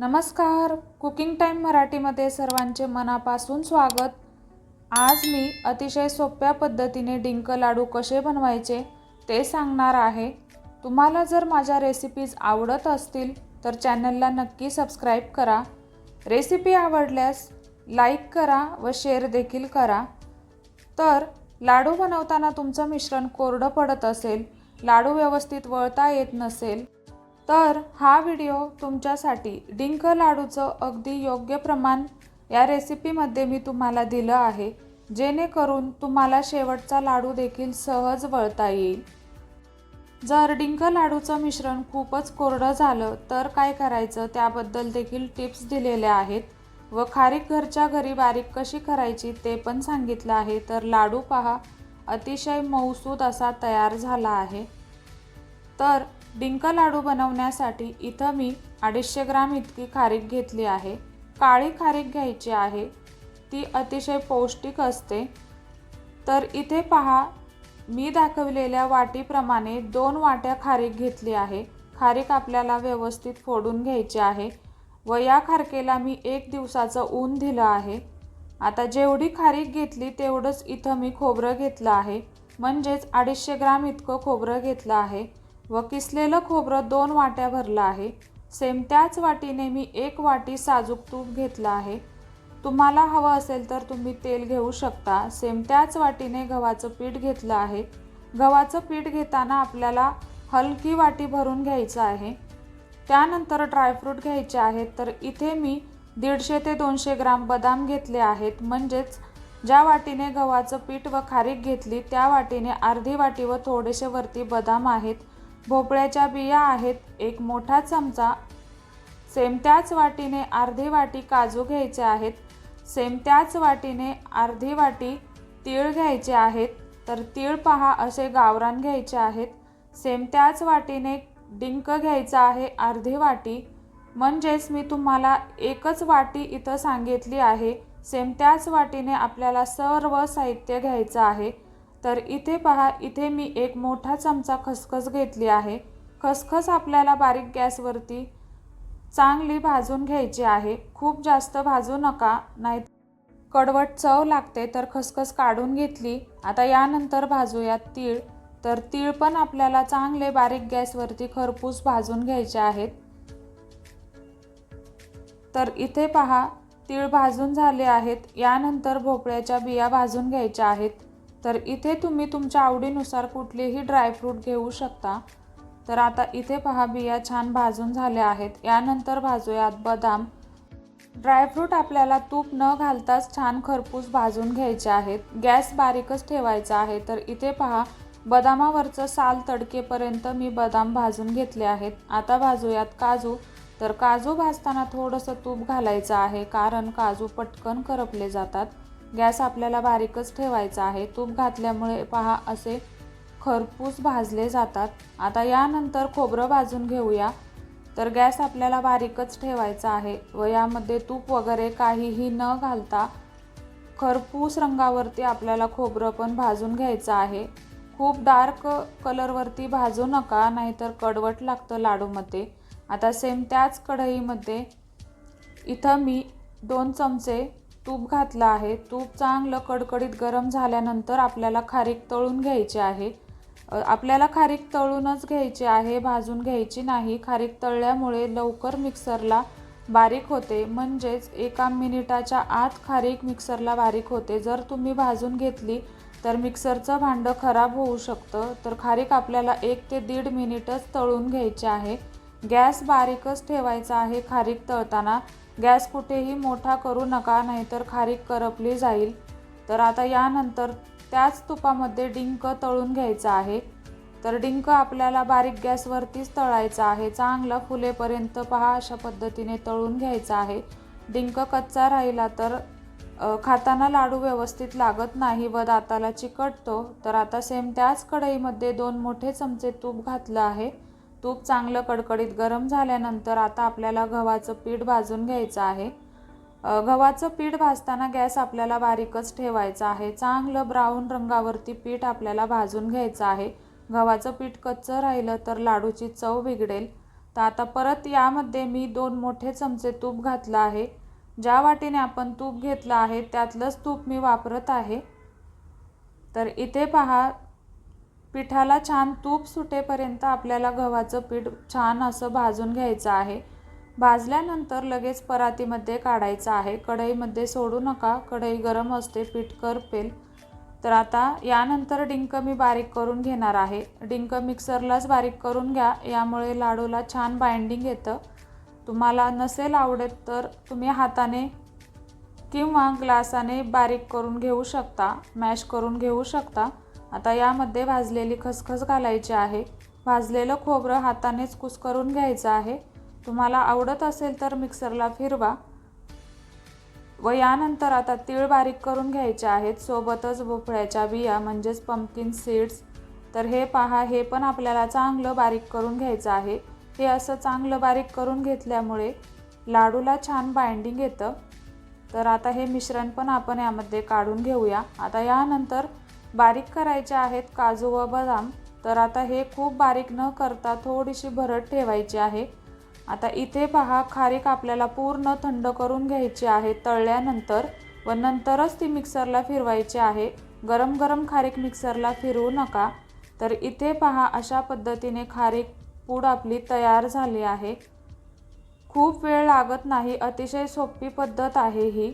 नमस्कार. Cooking time मराठीमध्ये सर्वांचे मनापासून स्वागत. आज मी अतिशय सोप्या पद्धतीने डिंक लाडू कसे बनवायचे ते सांगणार आहे. तुम्हाला जर माझ्या रेसिपीज आवडत असतील तर चॅनलला नक्की सबस्क्राईब करा. रेसिपी आवडल्यास लाईक करा व शेअर देखील करा. तर लाडू बनवताना तुमचं मिश्रण कोरडं पडत असेल लाडू व्यवस्थित वळता येत नसेल तर हा व्हिडिओ तुमच्यासाठी डिंक लाडूचं अगदी योग्य प्रमाण या रेसिपीमध्ये मी तुम्हाला दिलं आहे जेणेकरून तुम्हाला शेवटचा लाडू देखील सहज वळता येईल. जर डिंक लाडूचं मिश्रण खूपच कोरडं झालं तर काय करायचं त्याबद्दल देखील टिप्स दिलेल्या आहेत व खारीक घरच्या घरी बारीक कशी करायची ते पण सांगितलं आहे. तर लाडू पहा अतिशय मऊसूद असा तयार झाला आहे. तर डिंक लाडू बनवण्यासाठी इथं मी अडीचशे ग्राम इतकी खारीक घेतली आहे. काळी खारीक घ्यायची आहे. ती अतिशय पौष्टिक असते. तर इथे पहा मी दाखवलेल्या वाटीप्रमाणे दोन वाट्या खारीक घेतली आहे. खारीक आपल्याला व्यवस्थित फोडून घ्यायची आहे व या खारकेला मी एक दिवसाचं ऊन दिलं आहे. आता जेवढी खारीक घेतली तेवढंच इथं मी खोबरं घेतलं आहे. म्हणजेच अडीचशे ग्राम इतकं खोबरं घेतलं आहे. व किसलेलं खोबरं दोन वाट्या भरलं आहे. सेम त्याच वाटीने मी एक वाटी साजूक तूप घेतलं आहे. तुम्हाला हवं असेल तर तुम्ही तेल घेऊ शकता. सेम त्याच वाटीने गव्हाचं पीठ घेतलं आहे. गव्हाचं पीठ घेताना आपल्याला हलकी वाटी भरून घ्यायचं आहे. त्यानंतर ड्रायफ्रूट घ्यायचे आहेत. तर इथे मी दीडशे ते दोनशे ग्राम बदाम घेतले आहेत. म्हणजेच ज्या वाटीने गव्हाचं पीठ व खारीक घेतली त्या वाटीने अर्धी वाटी व थोडेसे वरती बदाम आहेत. भोपळ्याच्या बिया आहेत. एक मोठा चमचा. सेम त्याच वाटीने अर्धी वाटी काजू घ्यायचे आहेत. सेम त्याच वाटीने अर्धी वाटी तीळ घ्यायचे आहेत. तर तीळ पहा असे गावरान घ्यायचे आहेत. सेम त्याच वाटीने डिंक घ्यायचा आहे अर्धी वाटी. म्हणजेच मी तुम्हाला एकच वाटी इथं सांगितली आहे. सेम त्याच वाटीने आपल्याला सर्व साहित्य घ्यायचं आहे. तर इथे पहा इथे मी एक मोठा चमचा खसखस घेतली आहे. खसखस आपल्याला बारीक गॅसवरती चांगली भाजून घ्यायची आहे. खूप जास्त भाजू नका नाही कडवट चव लागते तर खसखस काढून घेतली. आता यानंतर भाजूयात तीळ. तर तीळ पण आपल्याला चांगले बारीक गॅसवरती खरपूस भाजून घ्यायचे आहेत. तर इथे पहा तीळ भाजून झाले आहेत. यानंतर भोपळ्याच्या बिया भाजून घ्यायच्या आहेत. तर इथे तुम्ही तुमच्या आवडीनुसार कुठलेही ड्रायफ्रूट घेऊ शकता. तर आता इथे पहा बिया छान भाजून झाल्या आहेत. यानंतर भाजूयात बदाम. ड्रायफ्रूट आपल्याला तूप न घालताच छान खरपूस भाजून घ्यायचे आहेत. गॅस बारीकच ठेवायचा आहे. तर इथे पहा बदामावरचं साल तडकेपर्यंत मी बदाम भाजून घेतले आहेत. आता भाजूयात काजू. तर काजू भाजताना थोडंसं तूप घालायचं आहे कारण काजू पटकन करपले जातात. गॅस आपल्याला बारीकच ठेवायचा आहे. तूप घातल्यामुळे पहा असे खरपूस भाजले जातात. आता यानंतर खोबरं भाजून घेऊया. तर गॅस आपल्याला बारीकच ठेवायचा आहे व यामध्ये तूप वगैरे काहीही न घालता खरपूस रंगावरती आपल्याला खोबरं पण भाजून घ्यायचं आहे. खूप डार्क कलरवरती भाजू नका नाहीतर कडवट लागतं लाडूमध्ये. आता सेम त्याच कढईमध्ये इथं मी दोन चमचे तूप घातलं आहे. तूप चांगलं कडकडीत गरम झाल्यानंतर आपल्याला खारीक तळून घ्यायची आहे. आपल्याला खारीक तळूनच घ्यायची आहे भाजून घ्यायची नाही. खारीक तळल्यामुळे लवकर मिक्सरला बारीक होते. म्हणजेच एका मिनिटाच्या आत खारीक मिक्सरला बारीक होते. जर तुम्ही भाजून घेतली तर मिक्सरचं भांडं खराब होऊ शकतं. तर खारीक आपल्याला एक ते दीड मिनिटच तळून घ्यायचे आहे. गॅस बारीकच ठेवायचा आहे खारीक तळताना. गॅस कुठेही मोठा करू नका नाहीतर खारीक करपली जाईल. तर आता यानंतर त्याच तुपामध्ये डिंक तळून घ्यायचा आहे. तर डिंक आपल्याला बारीक गॅसवरतीच तळायचा आहे. चांगला फुलेपर्यंत पहा अशा पद्धतीने तळून घ्यायचा आहे. डिंक कच्चा राहिला तर खाताना लाडू व्यवस्थित लागत नाही व दाताला चिकटतो. तर आता सेम त्याच कढईमध्ये दोन मोठे चमचे तूप घातलं आहे. तूप चांगलं कडकडीत गरम झाल्यानंतर आता आपल्याला गव्हाचं पीठ भाजून घ्यायचं आहे. गव्हाचं पीठ भाजताना गॅस आपल्याला बारीकच ठेवायचा आहे. चांगलं ब्राऊन रंगावरती पीठ आपल्याला भाजून घ्यायचं आहे. गव्हाचं पीठ कच्चं राहिलं तर लाडूची चव बिघडेल. तर आता परत यामध्ये मी दोन मोठे चमचे तूप घातलं आहे. ज्या वाटीने आपण तूप घेतलं आहे त्यातलंच तूप मी वापरत आहे. तर इथे पहा पिठाला छान तूप सुटेपर्यंत आपल्याला गव्हाचं पीठ छान असं भाजून घ्यायचं आहे. भाजल्यानंतर लगेच परातीमध्ये काढायचं आहे. कढईमध्ये सोडू नका. कढई गरम असते पीठ करपेल. तर आता यानंतर डिंक मी बारीक करून घेणार आहे. डिंक मिक्सरलाच बारीक करून घ्या. यामुळे लाडूला छान बाइंडिंग येतं. तुम्हाला नसेल आवडत तर तुम्ही हाताने किंवा ग्लासाने बारीक करून घेऊ शकता मॅश करून घेऊ शकता. आता यामध्ये भाजलेली खसखस घालायची आहे. भाजलेलं खोबरं हातानेच कुस्करून घ्यायचं आहे. तुम्हाला आवडत असेल तर मिक्सरला फिरवा व यानंतर आता तीळ बारीक करून घ्यायचे आहेत. सोबतच भोपळ्याच्या बिया म्हणजेच पम्पकिन सीड्स तर हे पहा हे पण आपल्याला चांगलं बारीक करून घ्यायचं आहे. हे असं चांगलं बारीक करून घेतल्यामुळे लाडूला छान बाइंडिंग येतं. तर आता हे मिश्रण पण आपण यामध्ये काढून घेऊया. आता यानंतर बारीक करायचे आहेत काजू व बदाम. तर आता हे खूप बारीक न करता थोडीशी भरट ठेवायची आहे. आता इथे पहा खारीक आपल्याला पूर्ण थंड करून घ्यायची आहे तळल्यानंतर व नंतरच ती मिक्सरला फिरवायची आहे. गरम गरम खारीक मिक्सरला फिरवू नका. तर इथे पहा अशा पद्धतीने खारीक पूड आपली तयार झाली आहे. खूप वेळ लागत नाही अतिशय सोपी पद्धत आहे ही.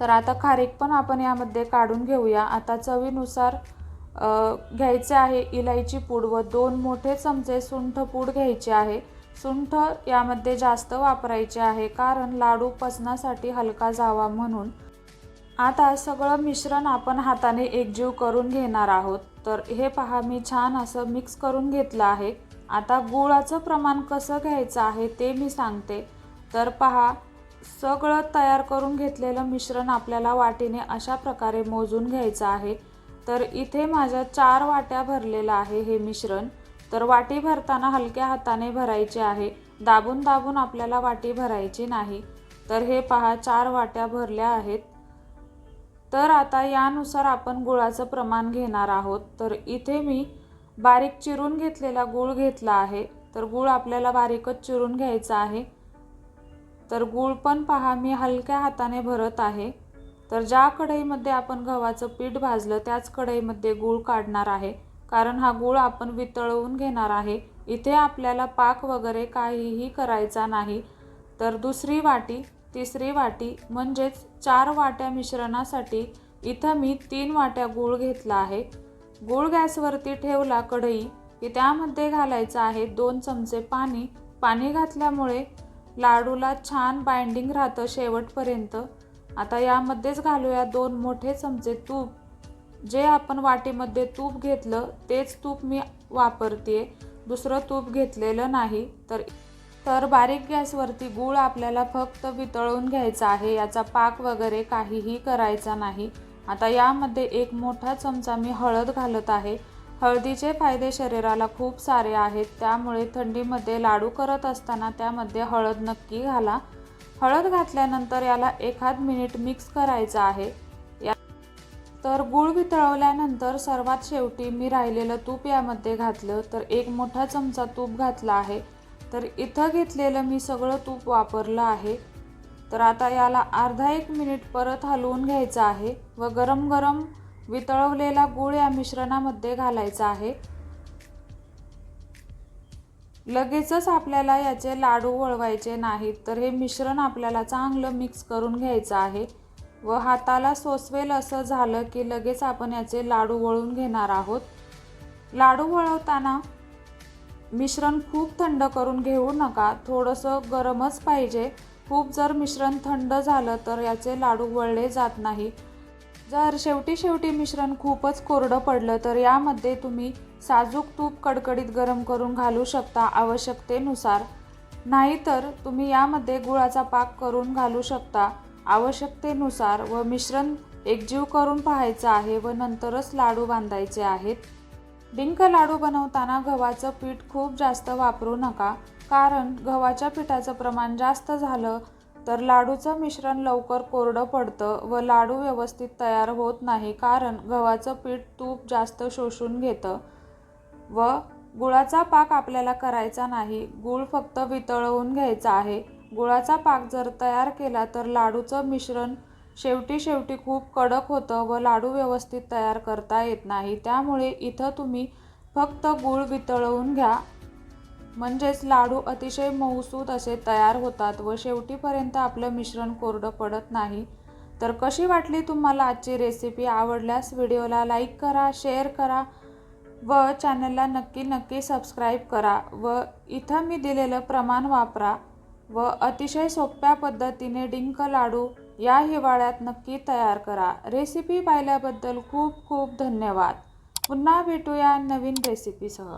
तर आता खारीक पण आपण यामध्ये काढून घेऊया. आता चवीनुसार घ्यायचे आहे इलायची पूड व दोन मोठे चमचे सुंठ पूड घ्यायचे आहे. सुंठ यामध्ये जास्त वापरायचे आहे कारण लाडू पचनासाठी हलका जावा म्हणून. आता सगळं मिश्रण आपण हाताने एकजीव करून घेणार आहोत. तर हे पहा मी छान असं मिक्स करून घेतलं आहे. आता गुळाचं प्रमाण कसं घ्यायचं आहे ते मी सांगते. तर पहा सगळं तयार करून घेतलेलं मिश्रण आपल्याला वाटीने अशा प्रकारे मोजून घ्यायचं आहे. तर इथे माझ्या चार वाट्या भरलेलं आहे हे मिश्रण. तर वाटी भरताना हलक्या हाताने भरायचे आहे. दाबून दाबून आपल्याला वाटी भरायची नाही. तर हे पहा चार वाट्या भरल्या आहेत. तर आता यानुसार आपण गुळाचं प्रमाण घेणार आहोत. तर इथे मी बारीक चिरून घेतलेला गूळ घेतला आहे. तर गूळ आपल्याला बारीकच चिरून घ्यायचा आहे. तर गूळ पण पहा मी हलक्या हाताने भरत आहे. तर ज्या कढईमध्ये आपण गव्हाचं पीठ भाजलं त्याच कढईमध्ये गूळ काढणार आहे. कारण हा गूळ आपण वितळवून घेणार आहे. इथे आपल्याला पाक वगैरे काहीही करायचा नाही. तर दुसरी वाटी तिसरी वाटी म्हणजेच चार वाट्या मिश्रणासाठी इथं मी तीन वाट्या गूळ घेतला आहे. गूळ गॅसवरती ठेवला कढई की त्यामध्ये घालायचं आहे दोन चमचे पाणी. पाणी घातल्यामुळे लाडूला छान बाइंडिंग राहतं शेवटपर्यंत. आता यामध्येच घालूया दोन मोठे चमचे तूप. जे आपण वाटीमध्ये तूप घेतलं तेच तूप मी वापरते दुसरं तूप घेतलेलं नाही. तर तर बारीक गॅसवरती गूळ आपल्याला फक्त वितळून घ्यायचा आहे. याचा पाक वगैरे काहीही करायचा नाही. आता यामध्ये एक मोठा चमचा मी हळद घालत आहे. हळदीचे फायदे शरीराला खूप सारे आहेत. त्यामुळे थंडीमध्ये लाडू करत असताना त्यामध्ये हळद नक्की घाला. हळद घातल्यानंतर याला एखाद मिनिट मिक्स करायचं आहे. या तर गूळ वितळवल्यानंतर सर्वात शेवटी मी राहिलेलं तूप यामध्ये घातलं. तर एक मोठा चमचा तूप घातला आहे. तर इथं घेतलेलं मी सगळं तूप वापरलं आहे. तर आता याला अर्धा एक मिनिट परत हलवून घ्यायचं आहे व गरम गरम वितळवलेला गूळ या मिश्रणामध्ये घालायचा आहे. लगेचच आपल्याला याचे लाडू वळवायचे नाहीत तर हे मिश्रण आपल्याला चांगलं मिक्स करून घ्यायचं आहे व हाताला सोसवेल असं झालं की लगेच आपण याचे लाडू वळून घेणार आहोत. लाडू वळवताना मिश्रण खूप थंड करून घेऊ नका थोडंसं गरमच पाहिजे. खूप जर मिश्रण थंड झालं तर याचे लाडू वळले जात नाही. जर शेवटी शेवटी मिश्रण खूपच कोरडं पडलं तर यामध्ये तुम्ही साजूक तूप कडकडीत गरम करून घालू शकता आवश्यकतेनुसार. नाहीतर तुम्ही यामध्ये गुळाचा पाक करून घालू शकता आवश्यकतेनुसार व मिश्रण एकजीव करून पाहायचं आहे व नंतरच लाडू बांधायचे आहेत. डिंक लाडू बनवताना गव्हाचं पीठ खूप जास्त वापरू नका कारण गव्हाच्या पिठाचं प्रमाण जास्त झालं तर लाडूचं मिश्रण लवकर कोरडं पडतं व लाडू व्यवस्थित तयार होत नाही कारण गव्हाचं पीठ तूप जास्त शोषून घेतं. व गुळाचा पाक आपल्याला करायचा नाही गूळ फक्त वितळवून घ्यायचा आहे. गुळाचा पाक जर तयार केला तर लाडूचं मिश्रण शेवटी शेवटी खूप कडक होतं व लाडू व्यवस्थित तयार करता येत नाही. त्यामुळे इथं तुम्ही फक्त गूळ वितळवून घ्या. म्हणजेच लाडू अतिशय मऊसूद असे तयार होतात व शेवटीपर्यंत आपलं मिश्रण कोरडं पडत नाही. तर कशी वाटली तुम्हाला आजची रेसिपी आवडल्यास व्हिडिओला लाईक करा शेअर करा व चॅनलला नक्की नक्की सबस्क्राईब करा व इथं मी दिलेलं प्रमाण वापरा व अतिशय सोप्या पद्धतीने डिंक लाडू या हिवाळ्यात नक्की तयार करा. रेसिपी पाहिल्याबद्दल खूप खूप धन्यवाद. पुन्हा भेटूया नवीन रेसिपीसह